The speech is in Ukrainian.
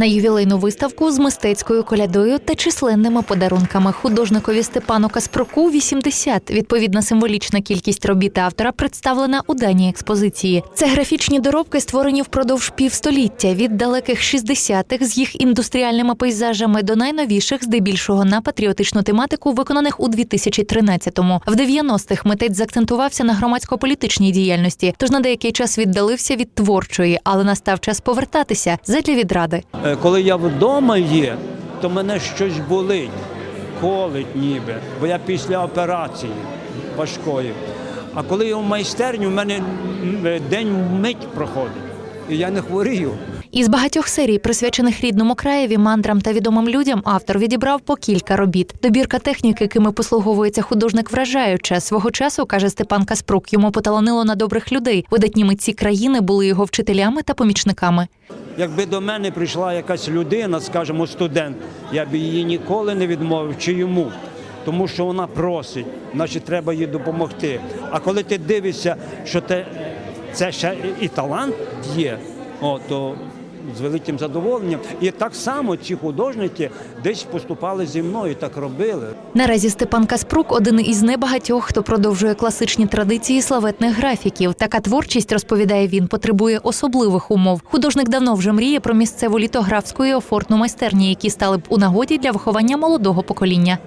На ювілейну виставку з мистецькою колядою та численними подарунками художникові Степану Каспруку 80. Відповідна символічна кількість робіт автора представлена у даній експозиції. Це графічні доробки, створені впродовж півстоліття від далеких 60-х з їх індустріальними пейзажами до найновіших, здебільшого на патріотичну тематику, виконаних у 2013-му. В 90-х митець заакцентувався на громадсько-політичній діяльності, тож на деякий час віддалився від творчої, але настав час повертатися задля відради. Е, Коли я вдома є, то мене щось болить, колить ніби, бо я після операції важкої. А коли я в майстерню, в мене е, день мить проходить, і я не хворію. Із багатьох серій, присвячених рідному краєві, мандрам та відомим людям, автор відібрав по кілька робіт. Добірка техніки, якими послуговується художник, вражаюча. Свого часу каже Степан Каспрук, йому поталанило на добрих людей. Видатні митці країни були його вчителями та помічниками. Якби до мене прийшла якась людина, скажімо, студент, я б її ніколи не відмовив чи йому. Тому що вона просить, значить треба їй допомогти. А коли ти дивишся, що те, це ще і талант є, о, то з великим задоволенням. І так само ці художники десь поступали зі мною, так робили. Наразі Степан Каспрук один із небагатьох, хто продовжує класичні традиції славетних графіків. Така творчість, розповідає він, потребує особливих умов. Художник давно вже мріє про місцеву літографську і офортну майстерні, які стали б у нагоді для виховання молодого покоління.